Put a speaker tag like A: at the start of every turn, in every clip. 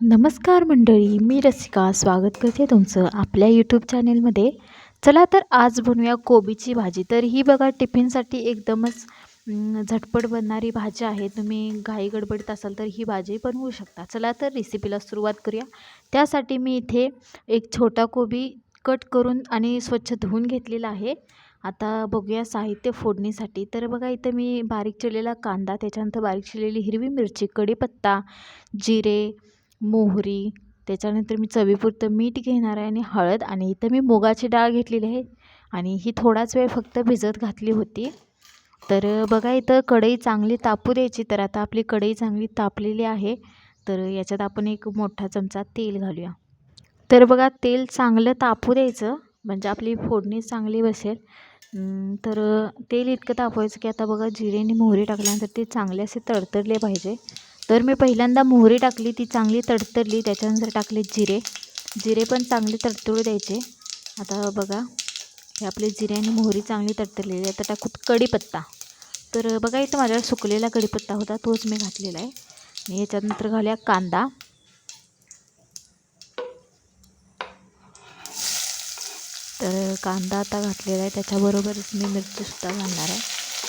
A: नमस्कार मंडळी मी रसिका. स्वागत करते तुमचं आपल्या यूट्यूब चॅनेलमध्ये चला तर आज बनवूया कोबीची भाजी. तर ही बघा टिफिनसाठी एकदमच झटपट बनणारी भाजी आहे. तुम्ही घाई गडबडीत असाल तर ही भाजी बनवू शकता. चला तर रेसिपीला सुरुवात करूया. त्यासाठी मी इथे एक छोटा कोबी कट करून आणि स्वच्छ धुवून घेतलेला आहे. आता बघूया साहित्य फोडणीसाठी. तर बघा इथं मी बारीक चिरलेला कांदा त्याच्यानंतर बारीक चिरलेली हिरवी मिरची कढीपत्ता जिरे मोहरी त्याच्यानंतर मी चवीपुरतं मीठ घेणार आहे आणि हळद आणि इथं मी मुगाची डाळ घेतलेली आहे. आणि ही थोडाच वेळ फक्त भिजत घातली होती. तर बघा इथं कढई चांगली तापू द्यायची तर आता आपली कढई चांगली तापलेली आहे. तर याच्यात आपण एक मोठा चमचा तेल घालूया. तर बघा तेल चांगलं तापू द्यायचं म्हणजे आपली फोडणी चांगली बसेल. तर तेल इतकं तापवायचं की आता बघा जिरे आणि मोहरी टाकल्यानंतर ते चांगले असे तडतडले पाहिजे. तर मी पहिल्यांदा मोहरी टाकली ती चांगली तडतडली त्याच्यानंतर टाकले जिरे. जिरे पण चांगले तडतडू द्यायचे. आता बघा हे आपले जिरे आणि मोहरी चांगली तडतडलेली आहे आता टाकूत कढीपत्ता तर बघा इथं माझ्या सुकलेला कढीपत्ता होता तोच मी घातलेला आहे. आणि याच्यानंतर घालूया कांदा. तर कांदा आता घातलेला आहे त्याच्याबरोबरच मी मिरचीसुद्धा घालणार आहे.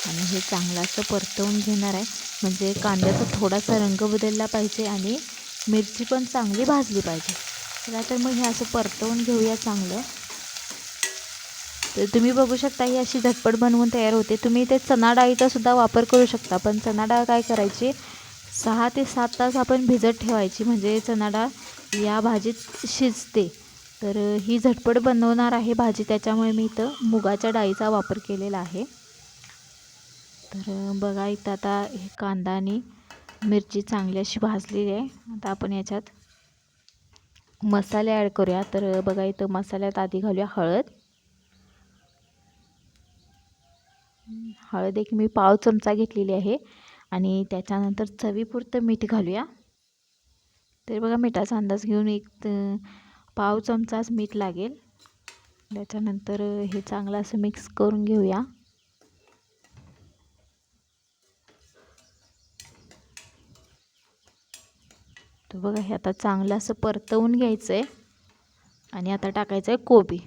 A: आणि हे चांगलं असं परतवून घेणार आहे. म्हणजे कांद्याचा थोडासा रंग बदलला पाहिजे आणि मिरची पण चांगली भाजली पाहिजे. चला तर मग हे असं परतवून घेऊया चांगलं. तर तुम्ही बघू शकता ही अशी झटपट बनवून तयार होते. तुम्ही ते चणा डाळीचासुद्धा वापर करू शकता. पण चणा डाळ काय करायची? सहा ते सात तास आपण भिजत ठेवायची. म्हणजे चणा डाळ या भाजीत शिजते. तर ही झटपट बनवणार आहे भाजी. त्याच्यामुळे मी इथं मुगाच्या डाळीचा वापर केलेला आहे. तर बघा इथं आता हे कांदा आणि मिरची चांगली अशी भाजलेली आहे. आता आपण याच्यात मसाले ॲड करूया. तर बघा इथं मसाल्यात आधी घालूया हळद. हळद एक मी पाव चमचा घेतलेली आहे आणि त्याच्यानंतर चवीपुरतं मीठ घालूया. तर बघा मिठाचा अंदाज घेऊन एक पाव चमचाच मीठ लागेल. त्याच्यानंतर हे चांगलं असं मिक्स करून घेऊया. तर बघा हे आता चांगलं असं परतवून घ्यायचं आहे आणि आता टाकायचं आहे कोबी.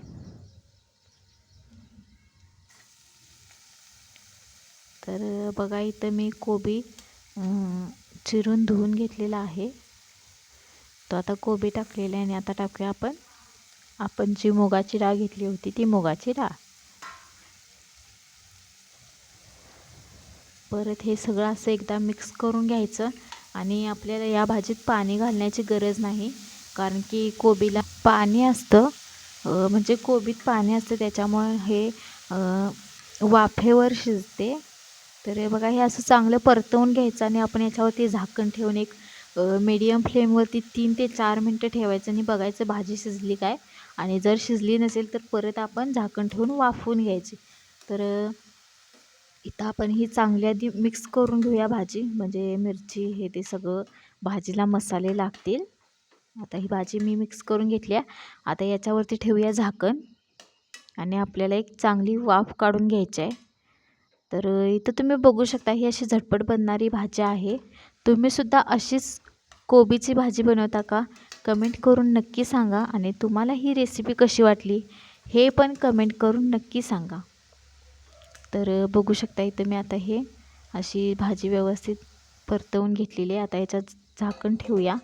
A: तर बघा इथं मी कोबी चिरून धुवून घेतलेला आहे. तो आता कोबी टाकलेला आहे आणि आता टाकूया आपण. आपण जी मुगाची डाळ घेतली होती ती मुगाची डाळ. परत हे सगळं असं एकदा मिक्स करून घ्यायचं. आणि आपल्याला या भाजीत पाणी घालण्याची गरज नाही. कारण की कोबीला पाणी असतं म्हणजे कोबीत पाणी असतं त्याच्यामुळे हे वाफेवर शिजते. तर हे बघा हे असं चांगलं परतवून घ्यायचं आणि आपण याच्यावरती झाकण ठेवून एक मीडियम फ्लेमवरती तीन ते चार मिनटं ठेवायचं आणि बघायचं भाजी शिजली काय. आणि जर शिजली नसेल तर परत आपण झाकण ठेवून वाफवून घ्यायची. तर इथं आपण ही चांगली आधी मिक्स करून घेऊया भाजी. म्हणजे मिरची हे ते सगळं भाजीला मसाले लागतील. आता ही भाजी मी मिक्स करून घेतली आहे. आता याच्यावरती ठेवूया झाकण. आणि आपल्याला एक चांगली वाफ काढून घ्यायची आहे. तर इथं तुम्ही बघू शकता ही अशी झटपट बनणारी भाजी आहे. तुम्हीसुद्धा अशीच कोबीची भाजी बनवता का? कमेंट करून नक्की सांगा. आणि तुम्हाला ही रेसिपी कशी वाटली हे पण कमेंट करून नक्की सांगा. तर बघू शकता इथं मी आता हे अशी भाजी व्यवस्थित परतवून घेतलेली आहे. आता याच्यात झाकण ठेवूया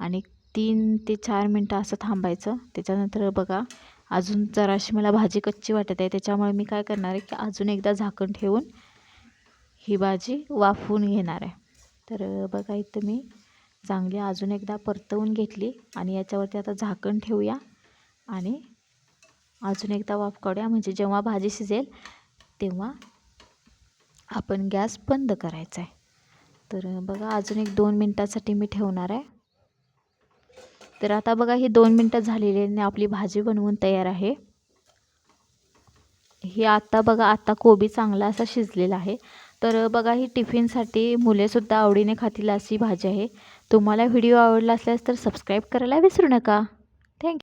A: आणि तीन ते चार मिनटं असं थांबायचं. त्याच्यानंतर बघा अजून जराशी मला भाजी कच्ची वाटत आहे. त्याच्यामुळे मी काय करणार आहे की अजून एकदा झाकण ठेवून ही भाजी वाफवून घेणार आहे. तर बघा इथं मी चांगली अजून एकदा परतवून घेतली आणि याच्यावरती आता झाकण ठेवूया आणि अजून एकदा वाफ काढूया. म्हणजे जेव्हा भाजी शिजेल तेव्हा आपण गॅस बंद करायचा आहे. तर बघा अजून एक दोन मिनटासाठी मी ठेवणार आहे. तर आता बघा ही दोन मिनटं झालेली आहे आणि आपली भाजी बनवून तयार आहे. ही आत्ता बघा आता कोबी चांगला असा शिजलेला आहे. तर बघा ही टिफिनसाठी मुलेसुद्धा आवडीने खातील अशी भाजी आहे. तुम्हाला व्हिडिओ आवडला असल्यास तर सबस्क्राईब करायला विसरू नका.